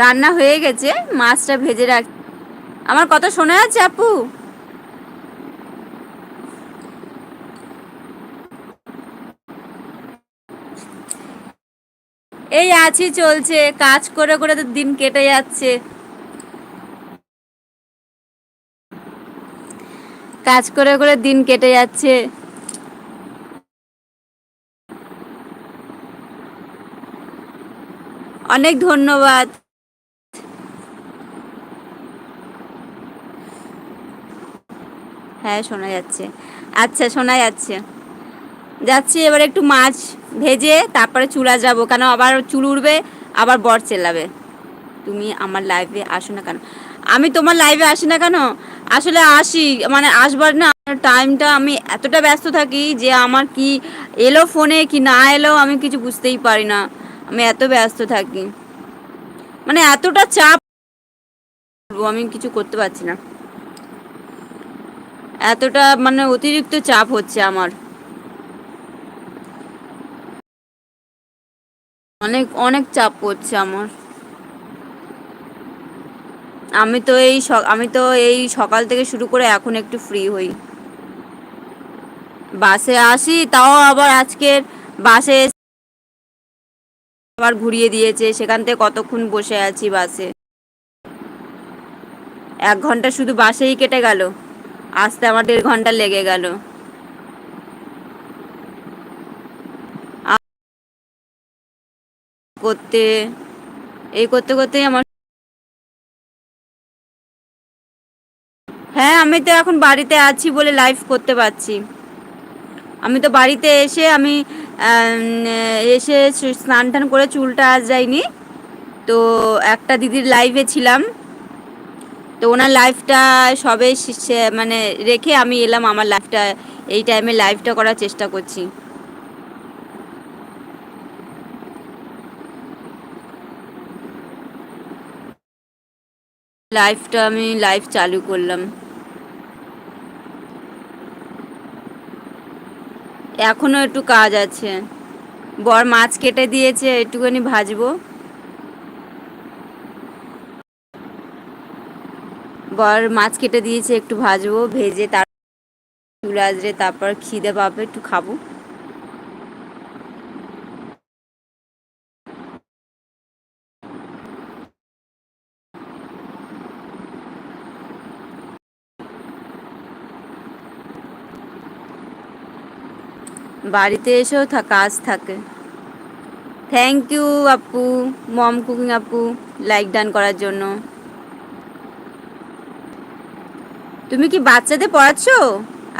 রান্না হয়ে গেছে, মাছটা ভেজে রাখ, আমার কথা শোনা যাচ্ছে আপু? এই আছি চলছে, কাজ করে করে তো দিন কেটে যাচ্ছে। কাজ করে করে দিন কেটে যাচ্ছে। অনেক ধন্যবাদ। হ্যাঁ শোনা যাচ্ছে। আচ্ছা শোনা যাচ্ছে। যাচ্ছি এবার একটু মাছ ভেজে তারপরে চুলা যাব কেন আবার চুল উঠবে আবার বর চেলাবে তুমি আমার লাইভে আসো না কেন? আমি তোমার লাইভে আসি না কেন? আসলে আসি মানে আসবার না টাইমটা আমি এতটা ব্যস্ত থাকি যে আমার কি এলো ফোনে কি না এলো, আমি কিছু বুঝতেই পারি না। আমি এত ব্যস্ত থাকি। মানে এতটা চাপ, আমি কিছু করতে পারছি না। এতটা মানে অতিরিক্ত চাপ হচ্ছে আমার। অনেক অনেক চাপ পড়ছে আমার। আমি তো এই আমি তো এই সকাল থেকে শুরু করে এখন একটু ফ্রি হই। বাসে আসি, তাও আবার আজকের বাসে আবার ঘুরিয়ে দিয়েছে, সেখান থেকে কতক্ষণ বসে আছি বাসে। এক ঘণ্টা শুধু বাসেই কেটে গেল। আসতে আমার দেড় ঘণ্টা লেগে গেল। করতে, এই করতে করতেই আমার হ্যাঁ আমি তো এখন বাড়িতে আছি বলে লাইভ করতে পারছি। আমি তো বাড়িতে এসে আমি এসে স্নান টান করে চুলটা আজ যাইনি। তো একটা দিদির লাইভে ছিলাম। তো ওনার লাইফটা সবে মানে রেখে আমি এলাম আমার লাইফটা এই টাইমে লাইভটা করার চেষ্টা করছি। লাইফটা আমি লাইভ চালু করলাম। এখনও একটু কাজ আছে। বর মাছ কেটে দিয়েছে, একটুখানি ভাজবো। বর মাছ কেটে দিয়েছে, একটু ভাজবো, ভেজে তার চুলে আসলে তারপর খিদে পাবে, একটু খাব। বাড়িতে এসেও কাজ থাকে। থ্যাংক ইউ আপু, মম কুকিং আপু লাইক ডান করার জন্য। তুমি কি বাচ্চাদের পড়াচ্ছ?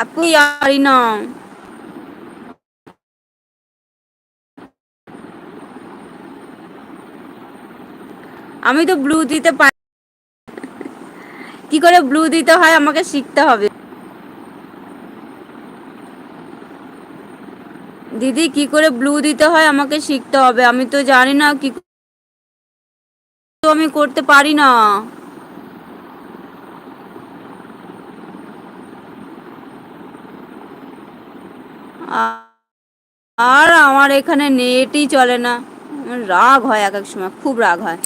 আপু ইয়ারি আমি তো ব্লু দিতে পারি কি করে ব্লু দিতে হয় আমাকে শিখতে হবে। দিদি, কি করে ব্লু দিতে হয় আমাকে শিখতে হবে? আমি তো জানি না কি তো আমি করতে পারি না। আর আমার এখানে নেটই চলে না। রাগ হয় এক এক সময়, খুব রাগ হয়।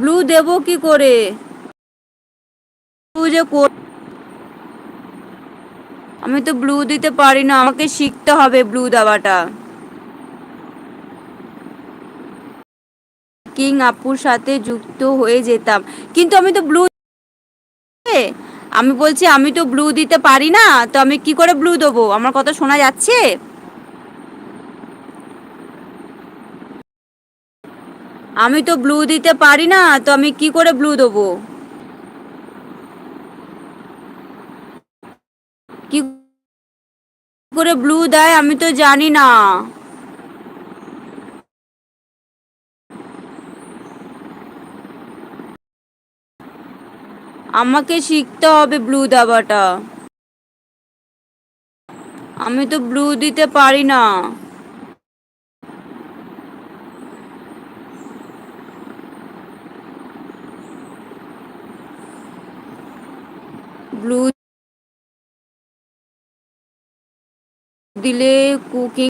ব্লু দেব কি করে? ব্লু যে আমি তো ব্লু দিতে পারি না, আমাকে শিখতে হবে ব্লু দেওয়াটা। কিং আপুর সাথে যুক্ত হয়ে যেতাম। কিন্তু আমি তো ব্লু আমি বলছি, আমি তো ব্লু দিতে পারি না, তো আমি কি করে ব্লু দেবো? আমার কথা শোনা যাচ্ছে? আমি তো ব্লু দিতে পারি না, তো আমি কি করে ব্লু দেবো? কি করে ব্লু দেয় আমি তো জানি না। আমাকে শিখতে হবে ব্লু দেওয়াটা। আমি তো ব্লু দিতে পারি না। ব্লু দিলে কুকিং